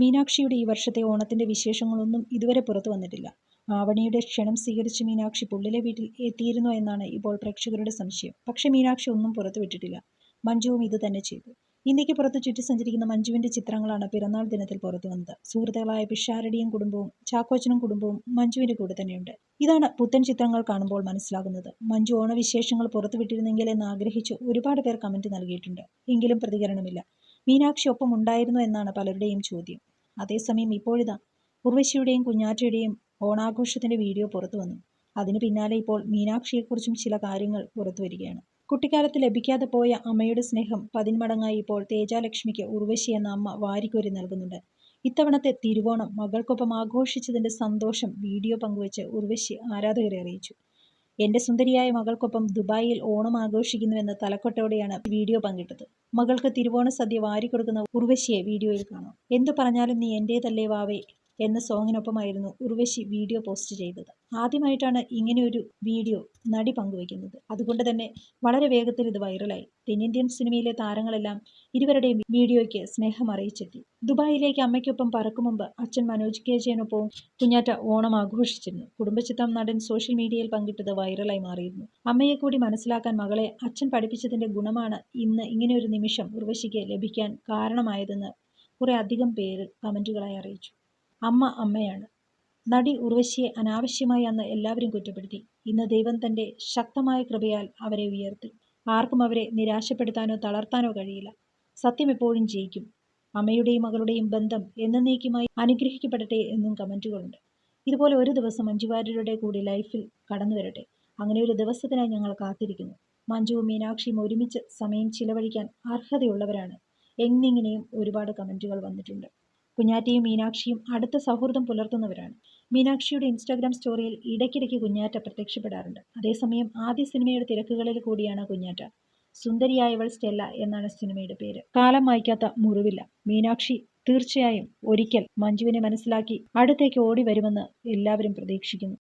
മീനാക്ഷിയുടെ ഈ വർഷത്തെ ഓണത്തിന്റെ വിശേഷങ്ങളൊന്നും ഇതുവരെ പുറത്തു വന്നിട്ടില്ല. ആവണിയുടെ ക്ഷണം സ്വീകരിച്ച് മീനാക്ഷി പുള്ളിലെ വീട്ടിൽ എത്തിയിരുന്നോ എന്നാണ് ഇപ്പോൾ പ്രേക്ഷകരുടെ സംശയം. പക്ഷേ മീനാക്ഷി ഒന്നും പുറത്തുവിട്ടിട്ടില്ല മഞ്ജുവും ഇത് തന്നെ ചെയ്തു. ഇന്ത്യയ്ക്ക് പുറത്ത് ചുറ്റി സഞ്ചരിക്കുന്ന മഞ്ജുവിന്റെ ചിത്രങ്ങളാണ് പിറന്നാൾ ദിനത്തിൽ പുറത്തു വന്നത്. സുഹൃത്തുക്കളായ പിഷാരടിയും കുടുംബവും ചാക്കോച്ചനും കുടുംബവും മഞ്ജുവിന്റെ കൂടെ തന്നെയുണ്ട്. ഇതാണ് പുത്തൻ ചിത്രങ്ങൾ കാണുമ്പോൾ മനസ്സിലാകുന്നത്. മഞ്ജു ഓണവിശേഷങ്ങൾ പുറത്തുവിട്ടിരുന്നെങ്കിൽ എന്ന് ആഗ്രഹിച്ച് ഒരുപാട് പേർ കമന്റ് നൽകിയിട്ടുണ്ട്. എങ്കിലും പ്രതികരണമില്ല. മീനാക്ഷി ഒപ്പം ഉണ്ടായിരുന്നു എന്നാണ് പലരുടെയും ചോദ്യം. അതേസമയം ഇപ്പോഴിതാ ഉർവശിയുടെയും കുഞ്ഞാറ്റയുടെയും ഓണാഘോഷത്തിന്റെ വീഡിയോ പുറത്തു വന്നു. അതിന് പിന്നാലെ ഇപ്പോൾ മീനാക്ഷിയെക്കുറിച്ചും ചില കാര്യങ്ങൾ പുറത്തു വരികയാണ്. കുട്ടിക്കാലത്ത് ലഭിക്കാതെ പോയ അമ്മയുടെ സ്നേഹം പതിന്മടങ്ങായി ഇപ്പോൾ തേജാലക്ഷ്മിക്ക് ഉർവശി എന്ന അമ്മ വാരിക്കോരി നൽകുന്നുണ്ട്. ഇത്തവണത്തെ തിരുവോണം മകൾക്കൊപ്പം ആഘോഷിച്ചതിന്റെ സന്തോഷം വീഡിയോ പങ്കുവച്ച് ഉർവശി ആരാധകരെ അറിയിച്ചു. എന്റെ സുന്ദരിയായ മകൾക്കൊപ്പം ദുബായിൽ ഓണം ആഘോഷിക്കുന്നുവെന്ന് തലക്കൊട്ടോടെയാണ് വീഡിയോ പങ്കിട്ടത്. മകൾക്ക് തിരുവോണ സദ്യ വാരിക്കൊടുക്കുന്ന ഉർവശിയെ വീഡിയോയിൽ കാണാം. എന്തു പറഞ്ഞാലും നീ എന്റേതല്ലേ വാവേ? എന്ന സോങ്ങിനൊപ്പമായിരുന്നു ഉർവശി വീഡിയോ പോസ്റ്റ് ചെയ്തത്. ആദ്യമായിട്ടാണ് ഇങ്ങനെയൊരു വീഡിയോ നടി പങ്കുവയ്ക്കുന്നത്. അതുകൊണ്ട് തന്നെ വളരെ വേഗത്തിൽ ഇത് വൈറലായി. തെന്നിന്ത്യൻ സിനിമയിലെ താരങ്ങളെല്ലാം ഇരുവരുടെയും വീഡിയോയ്ക്ക് സ്നേഹം അറിയിച്ചെത്തി. ദുബായിലേക്ക് അമ്മയ്ക്കൊപ്പം പറക്കും മുമ്പ് അച്ഛൻ മനോജ് കെ ജയനൊപ്പവും കുഞ്ഞാറ്റ ഓണം ആഘോഷിച്ചിരുന്നു. കുടുംബചിത്രം നടൻ സോഷ്യൽ മീഡിയയിൽ പങ്കിട്ടത് വൈറലായി മാറിയിരുന്നു. അമ്മയെ കൂടി മനസ്സിലാക്കാൻ മകളെ അച്ഛൻ പഠിപ്പിച്ചതിന്റെ ഗുണമാണ് ഇന്ന് ഇങ്ങനെയൊരു നിമിഷം ഉർവശിക്ക് ലഭിക്കാൻ കാരണമായതെന്ന് കുറെ അധികം പേര് കമന്റുകളായി അറിയിച്ചു. അമ്മ അമ്മയാണ്. നടി ഉർവശിയെ അനാവശ്യമായി അന്ന് എല്ലാവരും കുറ്റപ്പെടുത്തി. ഇന്ന് ദൈവം തന്റെ ശക്തമായ കൃപയാൽ അവരെ ഉയർത്തി. ആർക്കും അവരെ നിരാശപ്പെടുത്താനോ തളർത്താനോ കഴിയില്ല. സത്യം എപ്പോഴും ജയിക്കും. അമ്മയുടെയും മകളുടെയും ബന്ധം എന്നേക്കുമായി അനുഗ്രഹിക്കപ്പെടട്ടെ എന്നും കമന്റുകളുണ്ട് ഇതുപോലെ ഒരു ദിവസം മഞ്ജുവാര്യരുടെ കൂടി ലൈഫിൽ കടന്നു വരട്ടെ. അങ്ങനെ ഒരു ദിവസത്തിനായി ഞങ്ങൾ കാത്തിരിക്കുന്നു. മഞ്ജുവും മീനാക്ഷിയും ഒരുമിച്ച് സമയം ചിലവഴിക്കാൻ അർഹതയുള്ളവരാണ്. എന്നിങ്ങനെയും ഒരുപാട് കമന്റുകൾ വന്നിട്ടുണ്ട്. കുഞ്ഞാറ്റയും മീനാക്ഷിയും അടുത്ത സൗഹൃദം പുലർത്തുന്നവരാണ്. മീനാക്ഷിയുടെ ഇൻസ്റ്റാഗ്രാം സ്റ്റോറിയിൽ ഇടയ്ക്കിടയ്ക്ക് കുഞ്ഞാറ്റ പ്രത്യക്ഷപ്പെടാറുണ്ട്. അതേസമയം ആദ്യ സിനിമയുടെ തിരക്കുകളിൽ കൂടിയാണ് കുഞ്ഞാറ്റ. സുന്ദരിയായവൾ സ്റ്റെല്ല എന്നാണ് സിനിമയുടെ പേര്. കാലം വായിക്കാത്ത മുറിവില്ല. മീനാക്ഷി തീർച്ചയായും ഒരിക്കൽ മഞ്ജുവിനെ മനസ്സിലാക്കി അടുത്തേക്ക് ഓടി വരുമെന്ന് എല്ലാവരും പ്രതീക്ഷിക്കുന്നു.